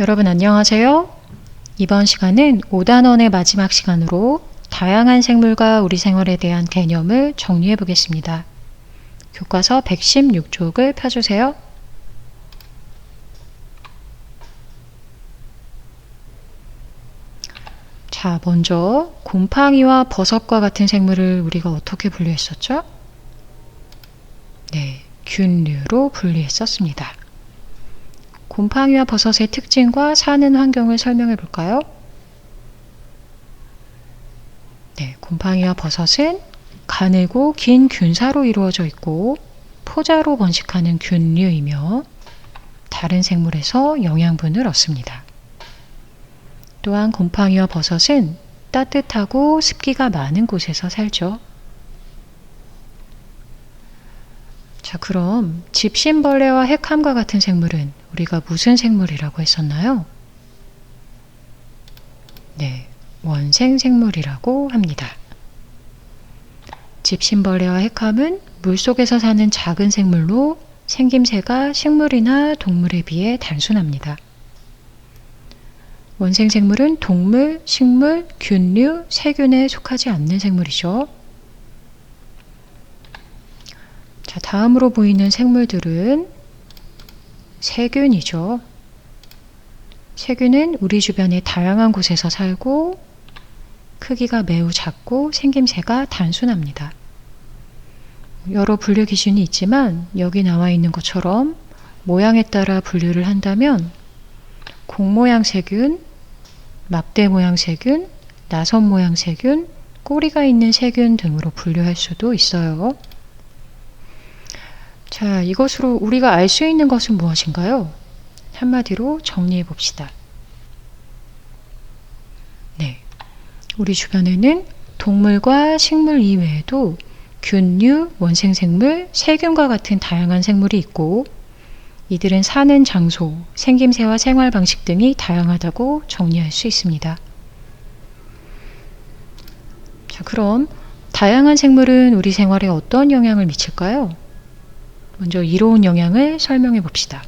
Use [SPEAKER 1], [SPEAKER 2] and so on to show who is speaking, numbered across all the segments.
[SPEAKER 1] 여러분 안녕하세요. 이번 시간은 5단원의 마지막 시간으로 다양한 생물과 우리 생활에 대한 개념을 정리해 보겠습니다. 교과서 116쪽을 펴주세요. 자, 먼저 곰팡이와 버섯과 같은 생물을 우리가 어떻게 분류했었죠? 네, 균류로 분류했었습니다. 곰팡이와 버섯의 특징과 사는 환경을 설명해 볼까요? 네, 곰팡이와 버섯은 가늘고 긴 균사로 이루어져 있고 포자로 번식하는 균류이며 다른 생물에서 영양분을 얻습니다. 또한 곰팡이와 버섯은 따뜻하고 습기가 많은 곳에서 살죠. 자, 그럼 집신벌레와 핵함과 같은 생물은 우리가 무슨 생물이라고 했었나요? 네, 원생 생물이라고 합니다. 집신벌레와 핵함은 물속에서 사는 작은 생물로 생김새가 식물이나 동물에 비해 단순합니다. 원생 생물은 동물, 식물, 균류, 세균에 속하지 않는 생물이죠. 자, 다음으로 보이는 생물들은 세균이죠. 세균은 우리 주변의 다양한 곳에서 살고 크기가 매우 작고 생김새가 단순합니다. 여러 분류 기준이 있지만 여기 나와 있는 것처럼 모양에 따라 분류를 한다면 공 모양 세균, 막대 모양 세균, 나선 모양 세균, 꼬리가 있는 세균 등으로 분류할 수도 있어요. 자, 이것으로 우리가 알 수 있는 것은 무엇인가요? 한마디로 정리해 봅시다. 네. 우리 주변에는 동물과 식물 이외에도 균류, 원생생물, 세균과 같은 다양한 생물이 있고 이들은 사는 장소, 생김새와 생활 방식 등이 다양하다고 정리할 수 있습니다. 자, 그럼 다양한 생물은 우리 생활에 어떤 영향을 미칠까요? 먼저 이로운 영향을 설명해 봅시다.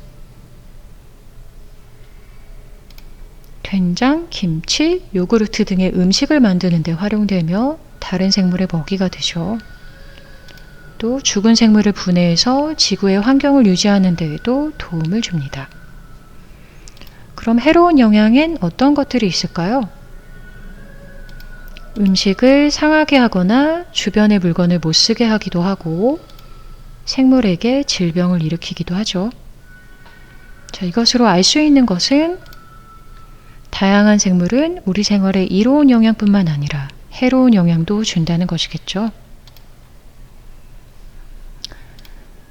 [SPEAKER 1] 된장, 김치, 요구르트 등의 음식을 만드는 데 활용되며 다른 생물의 먹이가 되죠. 또 죽은 생물을 분해해서 지구의 환경을 유지하는 데에도 도움을 줍니다. 그럼 해로운 영향엔 어떤 것들이 있을까요? 음식을 상하게 하거나 주변의 물건을 못 쓰게 하기도 하고 생물에게 질병을 일으키기도 하죠. 자, 이것으로 알 수 있는 것은 다양한 생물은 우리 생활에 이로운 영향뿐만 아니라 해로운 영향도 준다는 것이겠죠.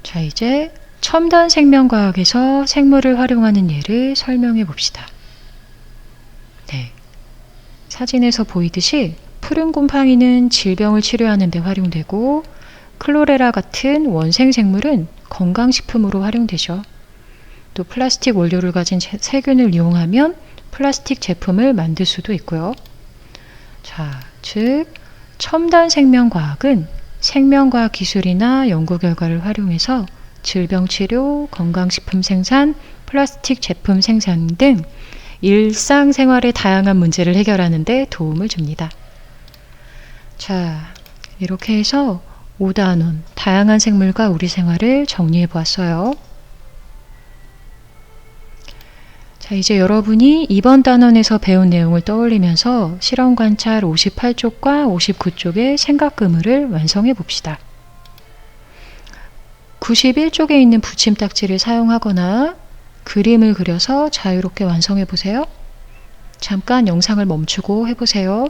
[SPEAKER 1] 자, 이제 첨단 생명과학에서 생물을 활용하는 예를 설명해 봅시다. 네. 사진에서 보이듯이 푸른 곰팡이는 질병을 치료하는 데 활용되고 클로레라 같은 원생 생물은 건강식품으로 활용되죠. 또 플라스틱 원료를 가진 세균을 이용하면 플라스틱 제품을 만들 수도 있고요. 자, 즉 첨단 생명과학은 생명과학 기술이나 연구 결과를 활용해서 질병 치료, 건강식품 생산, 플라스틱 제품 생산 등 일상생활의 다양한 문제를 해결하는 데 도움을 줍니다. 자, 이렇게 해서 5단원 다양한 생물과 우리 생활을 정리해 보았어요. 자, 이제 여러분이 이번 단원에서 배운 내용을 떠올리면서 실험 관찰 58쪽과 59쪽의 생각 그물을 완성해 봅시다. 91쪽에 있는 붙임 딱지를 사용하거나 그림을 그려서 자유롭게 완성해 보세요. 잠깐 영상을 멈추고 해보세요.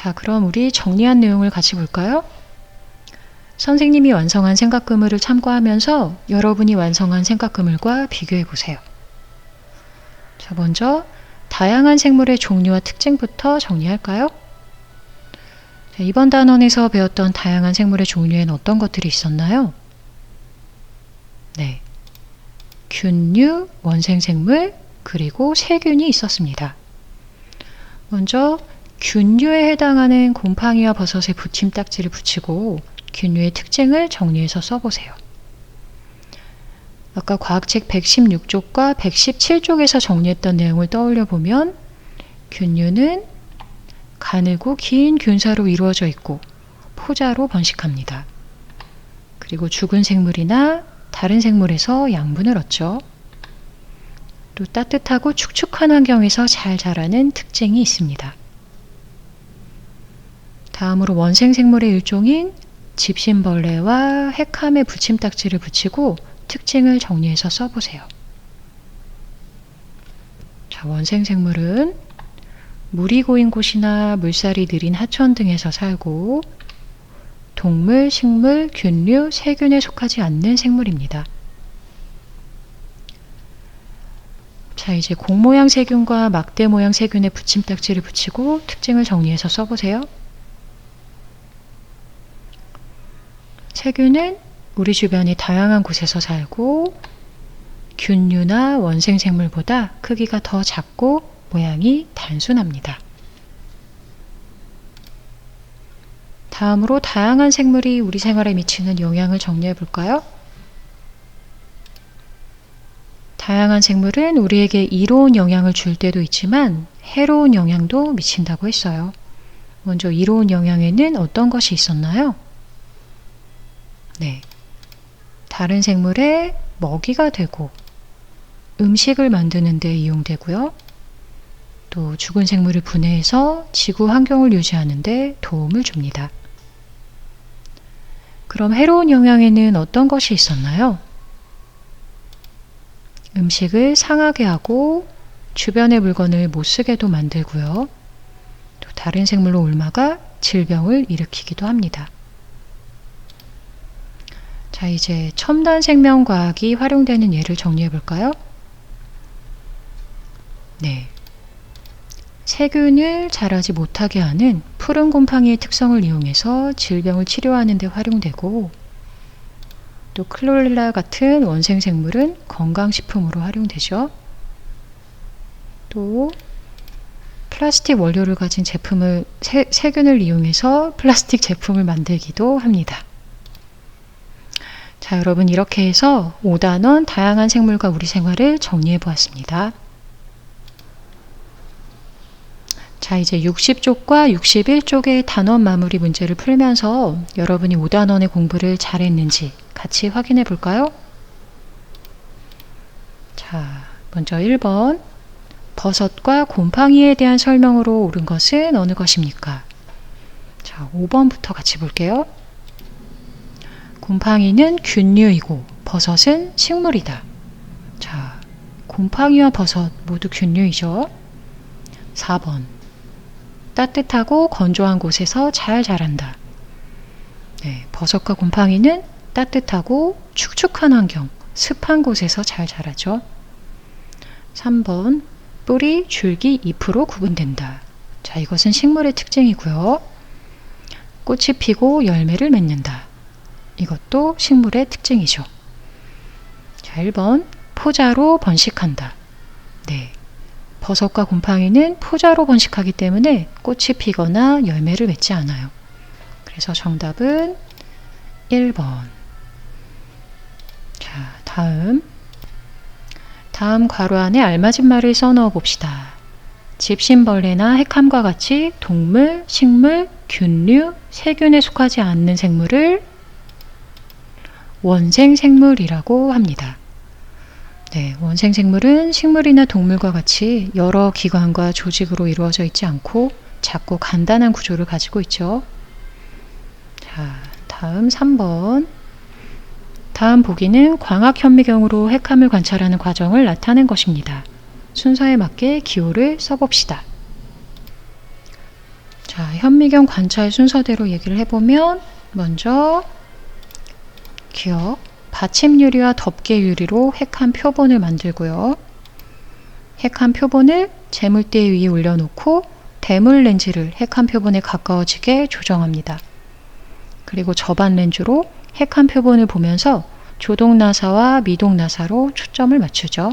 [SPEAKER 1] 자, 그럼 우리 정리한 내용을 같이 볼까요? 선생님이 완성한 생각 그물을 참고하면서 여러분이 완성한 생각 그물과 비교해 보세요. 자, 먼저 다양한 생물의 종류와 특징부터 정리할까요? 자, 이번 단원에서 배웠던 다양한 생물의 종류에는 어떤 것들이 있었나요? 네. 균류, 원생생물, 그리고 세균이 있었습니다. 먼저 균류에 해당하는 곰팡이와 버섯의 붙임딱지를 붙이고 균류의 특징을 정리해서 써보세요. 아까 과학책 116쪽과 117쪽에서 정리했던 내용을 떠올려 보면 균류는 가늘고 긴 균사로 이루어져 있고 포자로 번식합니다. 그리고 죽은 생물이나 다른 생물에서 양분을 얻죠. 또 따뜻하고 축축한 환경에서 잘 자라는 특징이 있습니다. 다음으로 원생생물의 일종인 집신벌레와 핵함의 붙임딱지를 붙이고 특징을 정리해서 써보세요. 자, 원생생물은 물이 고인 곳이나 물살이 느린 하천 등에서 살고 동물, 식물, 균류, 세균에 속하지 않는 생물입니다. 자, 이제 공 모양 세균과 막대 모양 세균의 붙임딱지를 붙이고 특징을 정리해서 써보세요. 세균은 우리 주변의 다양한 곳에서 살고 균류나 원생 생물보다 크기가 더 작고 모양이 단순합니다. 다음으로 다양한 생물이 우리 생활에 미치는 영향을 정리해 볼까요? 다양한 생물은 우리에게 이로운 영향을 줄 때도 있지만 해로운 영향도 미친다고 했어요. 먼저 이로운 영향에는 어떤 것이 있었나요? 네. 다른 생물의 먹이가 되고 음식을 만드는 데 이용되고요. 또 죽은 생물을 분해해서 지구 환경을 유지하는 데 도움을 줍니다. 그럼 해로운 영향에는 어떤 것이 있었나요? 음식을 상하게 하고 주변의 물건을 못 쓰게도 만들고요. 또 다른 생물로 옮아가 질병을 일으키기도 합니다. 자, 이제 첨단 생명과학이 활용되는 예를 정리해 볼까요? 네. 세균을 자라지 못하게 하는 푸른 곰팡이의 특성을 이용해서 질병을 치료하는 데 활용되고 또 클로렐라 같은 원생 생물은 건강식품으로 활용되죠. 또 플라스틱 원료를 가진 제품을 세, 세균을 이용해서 플라스틱 제품을 만들기도 합니다. 자, 여러분 이렇게 해서 5단원 다양한 생물과 우리 생활을 정리해 보았습니다. 자, 이제 60쪽과 61쪽의 단원 마무리 문제를 풀면서 여러분이 5단원의 공부를 잘했는지 같이 확인해 볼까요? 자, 먼저 1번. 버섯과 곰팡이에 대한 설명으로 옳은 것은 어느 것입니까? 자, 5번부터 같이 볼게요. 곰팡이는 균류이고 버섯은 식물이다. 자, 곰팡이와 버섯 모두 균류이죠. 4번. 따뜻하고 건조한 곳에서 잘 자란다. 네, 버섯과 곰팡이는 따뜻하고 축축한 환경, 습한 곳에서 잘 자라죠. 3번 뿌리, 줄기, 잎으로 구분된다. 자, 이것은 식물의 특징이고요. 꽃이 피고 열매를 맺는다. 이것도 식물의 특징이죠. 자, 1번 포자로 번식한다. 네. 버섯과 곰팡이는 포자로 번식하기 때문에 꽃이 피거나 열매를 맺지 않아요. 그래서 정답은 1번. 자, 다음. 다음 괄호 안에 알맞은 말을 써넣어 봅시다. 집신벌레나 핵함과 같이 동물, 식물, 균류, 세균에 속하지 않는 생물을 원생생물이라고 합니다. 네, 원생생물은 식물이나 동물과 같이 여러 기관과 조직으로 이루어져 있지 않고 작고 간단한 구조를 가지고 있죠. 자, 다음 3번. 다음 보기는 광학 현미경으로 핵함을 관찰하는 과정을 나타낸 것입니다. 순서에 맞게 기호를 써봅시다. 자, 현미경 관찰 순서대로 얘기를 해보면 먼저 기억, 받침 유리와 덮개 유리로 핵한 표본을 만들고요. 핵한 표본을 재물대 위에 올려놓고 대물 렌즈를 핵한 표본에 가까워지게 조정합니다. 그리고 저반 렌즈로 핵한 표본을 보면서 조동 나사와 미동 나사로 초점을 맞추죠.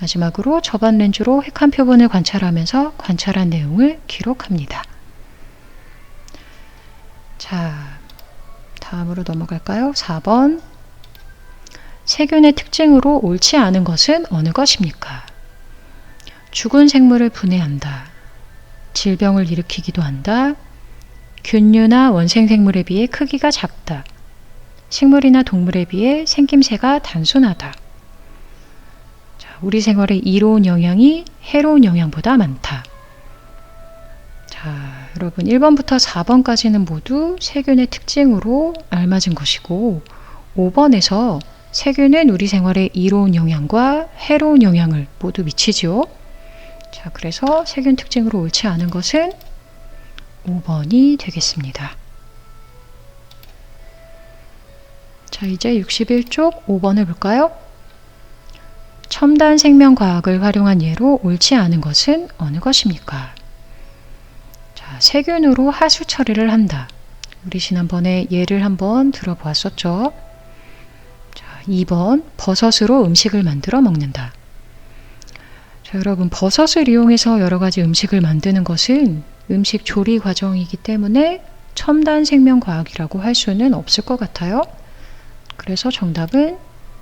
[SPEAKER 1] 마지막으로 저반 렌즈로 핵한 표본을 관찰하면서 관찰한 내용을 기록합니다. 자, 다음으로 넘어갈까요? 4번 세균의 특징으로 옳지 않은 것은 어느 것입니까? 죽은 생물을 분해한다. 질병을 일으키기도 한다. 균류나 원생 생물에 비해 크기가 작다. 식물이나 동물에 비해 생김새가 단순하다. 자, 우리 생활에 이로운 영향이 해로운 영향보다 많다. 자, 여러분 1번부터 4번까지는 모두 세균의 특징으로 알맞은 것이고 5번에서 세균은 우리 생활에 이로운 영향과 해로운 영향을 모두 미치죠. 자, 그래서 세균 특징으로 옳지 않은 것은 5번이 되겠습니다. 자, 이제 61쪽 5번을 볼까요? 첨단 생명과학을 활용한 예로 옳지 않은 것은 어느 것입니까? 자, 세균으로 하수 처리를 한다. 우리 지난번에 예를 한번 들어보았었죠. 자, 2번 버섯으로 음식을 만들어 먹는다. 자, 여러분 버섯을 이용해서 여러 가지 음식을 만드는 것은 음식 조리 과정이기 때문에 첨단 생명 과학이라고 할 수는 없을 것 같아요. 그래서 정답은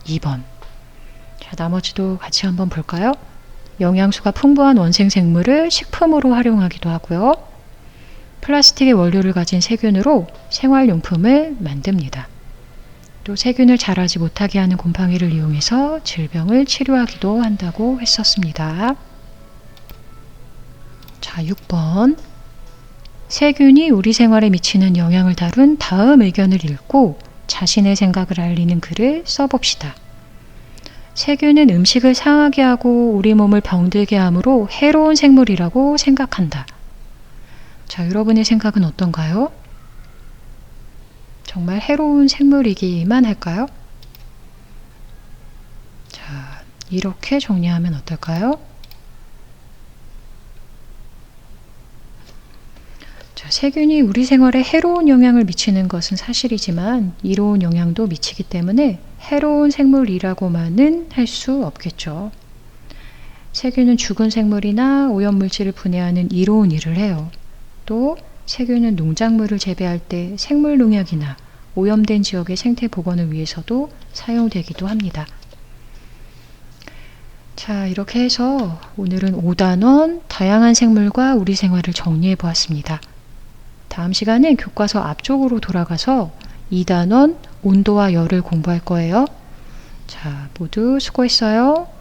[SPEAKER 1] 2번. 자, 나머지도 같이 한번 볼까요? 영양소가 풍부한 원생 생물을 식품으로 활용하기도 하고요. 플라스틱의 원료를 가진 세균으로 생활용품을 만듭니다. 또 세균을 자라지 못하게 하는 곰팡이를 이용해서 질병을 치료하기도 한다고 했었습니다. 자, 6번. 세균이 우리 생활에 미치는 영향을 다룬 다음 의견을 읽고 자신의 생각을 알리는 글을 써봅시다. 세균은 음식을 상하게 하고 우리 몸을 병들게 하므로 해로운 생물이라고 생각한다. 자, 여러분의 생각은 어떤가요? 정말 해로운 생물이기만 할까요? 자, 이렇게 정리하면 어떨까요? 자, 세균이 우리 생활에 해로운 영향을 미치는 것은 사실이지만 이로운 영향도 미치기 때문에 해로운 생물이라고만은 할 수 없겠죠. 세균은 죽은 생물이나 오염물질을 분해하는 이로운 일을 해요. 또 세균은 농작물을 재배할 때 생물 농약이나 오염된 지역의 생태 복원을 위해서도 사용되기도 합니다. 자, 이렇게 해서 오늘은 5단원 다양한 생물과 우리 생활을 정리해 보았습니다. 다음 시간에 교과서 앞쪽으로 돌아가서 2단원 온도와 열을 공부할 거예요. 자, 모두 수고했어요.